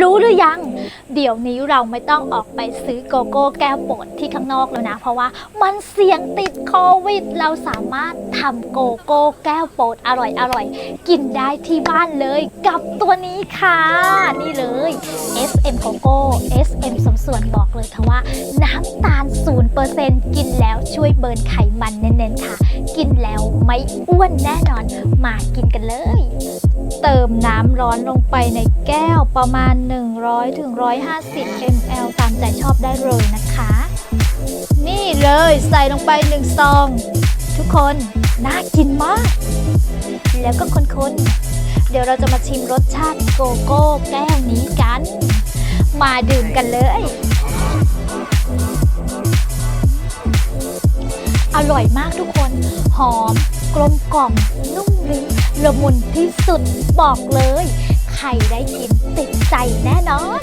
รู้หรือยัง เดี๋ยวนี้เราไม่ต้องออกไปซื้อโกโก้แก้วโปรดที่ข้างนอกแล้วนะ เพราะว่ามันเสี่ยงติดโควิด เราสามารถทำโกโก้แก้วโปรดอร่อยอร่อยๆกินได้ที่บ้านเลย กับตัวนี้ค่ะ นี่เลย SM Coco SM สมส่วนบอกเลยค่ะว่า น้ำตาล 0%กินแล้วช่วยเบิร์นไขมันเน้นๆค่ะ กินแล้วไม่อ้วนแน่นอนมากินกันเลย เติมน้ำร้อนลงไปในแก้วประมาณ 100ถึง150 ml ตามใจชอบได้เลยนะคะ นี่เลยใส่ลงไป1ซอง ทุกคนน่ากินมาก แล้วก็คนๆ เดี๋ยวเราจะมาชิมรสชาติโกโก้แก้วนี้กัน มาดื่มกันเลย อร่อยมากทุกคน หอมกลมกล่อมนุ่มลิ้น ละมุนที่สุดบอกเลย ใครได้ยินติดใจแน่นอน